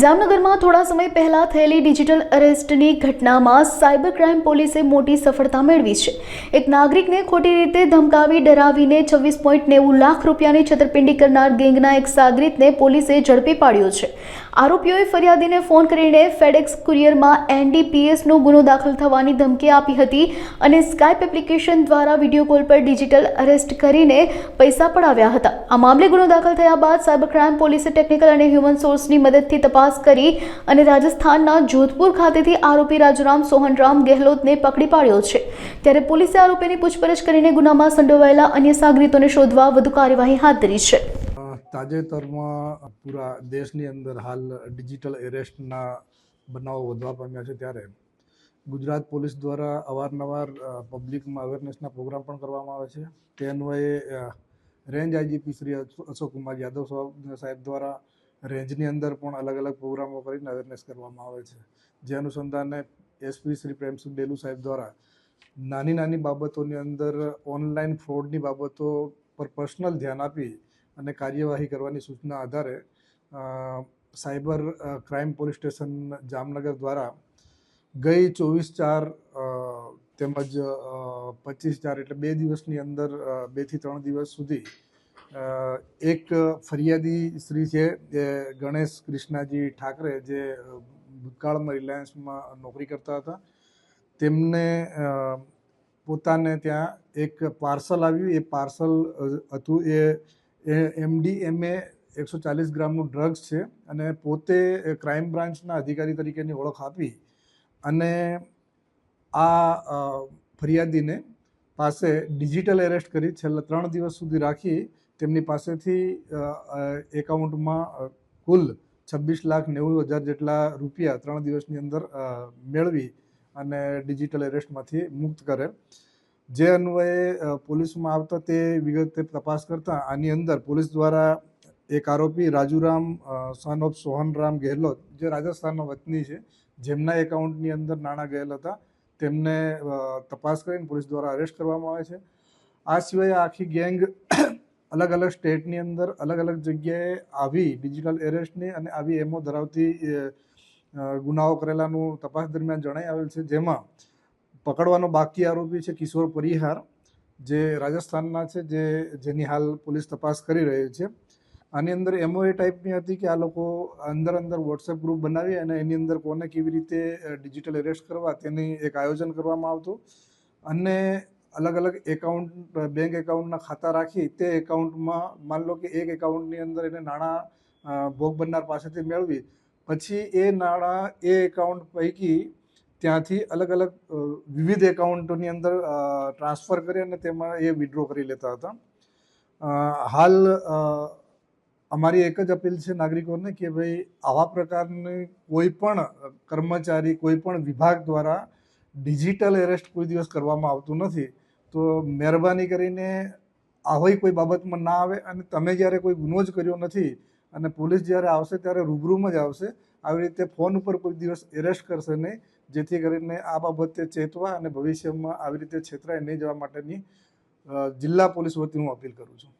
જામનગરમાં થોડા સમય પહેલા થયેલી ડિજિટલ અરેસ્ટની ઘટનામાં સાયબર ક્રાઇમ પોલીસે મોટી સફળતા મેળવી છે. એક નાગરિકને ખોટી રીતે ધમકાવી, ડરાવીને છવ્વીસ પોઈન્ટ નેવું લાખ રૂપિયાની છતરપિંડી કરનાર ગેંગના એક સાગરીતને પોલીસે ઝડપી પાડ્યો છે. આરોપીઓએ ફરિયાદીને ફોન કરીને ફેડેક્સ કુરિયરમાં એનડીપીએસનો ગુનો દાખલ થવાની ધમકી આપી હતી અને સ્કાઇપ એપ્લિકેશન દ્વારા વીડિયો કોલ પર ડિજિટલ અરેસ્ટ કરીને પૈસા પડાવ્યા હતા. આ મામલે ગુનો દાખલ થયા બાદ સાયબર ક્રાઇમ પોલીસે ટેકનિકલ અને હ્યુમન સોર્સની મદદથી તપાસ કરી અને રાજસ્થાનના જોધપુર ખાતેથી આરોપી રાજુરામ સોહનરામ ગેહલોતને પકડી પાડ્યો છે. ત્યારે પોલીસે આરોપીની પૂછપરછ કરીને ગુનામાં સંડોવાયેલા અન્ય સાગરીતોને શોધવા વધુ કાર્યવાહી હાથ ધરી છે. તાજેતરમાં પૂરા દેશની અંદર હાલ ડિજિટલ એરેસ્ટના બનાવો વધવા પામ્યા છે ત્યારે ગુજરાત પોલીસ દ્વારા અવારનવાર પબ્લિકમાં અવેરનેસના પ્રોગ્રામ પણ કરવામાં આવે છે. તે અન્વયે રેન્જ આઈજીપી શ્રી અશો- અશોક કુમાર યાદવ સાહેબ દ્વારા રેન્જની અંદર પણ અલગ અલગ પ્રોગ્રામો કરીને અવેરનેસ કરવામાં આવે છે. જે અનુસંધાને એસપી શ્રી પ્રેમસુખ ડેલુ સાહેબ દ્વારા નાની નાની બાબતોની અંદર ઓનલાઈન ફ્રોડની બાબતો પર પર્સનલ ધ્યાન આપી અને કાર્યવાહી કરવાની સૂચના આધારે cyber crime police station Jamnagar દ્વારા ગઈ ચોવીસ ચાર તેમજ પચીસ ચાર એટલે બે દિવસની અંદર બેથી ત્રણ દિવસ સુધી એક ફરિયાદી શ્રી છે જે ગણેશ કૃષ્ણાજી ઠાકરે, જે ભૂતકાળમાં રિલાયન્સમાં નોકરી કરતા હતા. તેમને પોતાને ત્યાં એક પાર્સલ આવ્યું. એ પાર્સલ હતું, એ એમડીએમએ એકસો ચાલીસ ગ્રામનું ડ્રગ્સ છે અને પોતે ક્રાઇમ બ્રાન્ચના અધિકારી તરીકેની ઓળખ આપી અને આ ફરિયાદીને પાસે ડિજિટલ એરેસ્ટ કરી છેલ્લા ત્રણ દિવસ સુધી રાખી તેમની પાસેથી એકાઉન્ટમાં કુલ છવ્વીસ લાખ નેવું હજાર જેટલા રૂપિયા ત્રણ દિવસની અંદર મેળવી અને ડિજિટલ એરેસ્ટમાંથી મુક્ત કરે. જે અન્વયે પોલીસમાં આવતા તે વિગતે તપાસ કરતા આની અંદર પોલીસ દ્વારા એક આરોપી રાજુરામ સન ઓફ સોહનરામ ગેહલોત, જે રાજસ્થાનનો વતની છે, જેમના એકાઉન્ટની અંદર નાણાં ગયેલ હતા, તેમને તપાસ કરીને પોલીસ દ્વારા અરેસ્ટ કરવામાં આવે છે. આ સિવાય આખી ગેંગ અલગ અલગ સ્ટેટની અંદર અલગ અલગ જગ્યાએ આવી ડિજિટલ એરેસ્ટની અને આવી એમો ધરાવતી ગુનાઓ કરેલાનું તપાસ દરમિયાન જણાઈ આવેલ છે. જેમાં પકડવાનો બાકી આરોપી છે કિશોર પરિહાર, જે રાજસ્થાનના છે, જે, જેની હાલ પોલીસ તપાસ કરી રહી છે. આની અંદર એમઓ એ ટાઈપની હતી કે આ લોકો અંદર અંદર વોટ્સએપ ગ્રુપ બનાવી અને એની અંદર કોને કેવી રીતે ડિજિટલ એરેસ્ટ કરવા તેની એક આયોજન કરવામાં આવતું. અને અલગ અલગ એકાઉન્ટ બેંક એકાઉન્ટના ખાતા રાખી તે એકાઉન્ટમાં માન લો કે એક એકાઉન્ટની અંદર એને નાણાં ભોગ બનનાર પાસેથી મેળવી. પછી એ નાણાં, એ એકાઉન્ટ પૈકી ત્યાંથી અલગ અલગ વિવિધ એકાઉન્ટોની અંદર ટ્રાન્સફર કરી અને તેમાં એ વિડ્રો કરી લેતા હતા. હાલ અમારી એક જ અપીલ છે નાગરિકોને કે ભાઈ આવા પ્રકારની કોઈ પણ કર્મચારી, કોઈ પણ વિભાગ દ્વારા ડિજિટલ એરેસ્ટ કોઈ દિવસ કરવામાં આવતું નથી. તો મહેરબાની કરીને આવી કોઈ બાબતમાં ના આવે અને તમે જ્યારે કોઈ ગુનો જ કર્યો નથી અને પોલીસ જ્યારે આવશે ત્યારે રૂબરૂમાં જ આવશે, આવી રીતે ફોન ઉપર કોઈ દિવસ એરેસ્ટ કરશે નહીં, જેથી કરીને આ બાબતે ચેતવા અને ભવિષ્યમાં આવી રીતે છેતરાઈ નહીં જવા માટેની જિલ્લા પોલીસ વતી હું અપીલ કરું છું.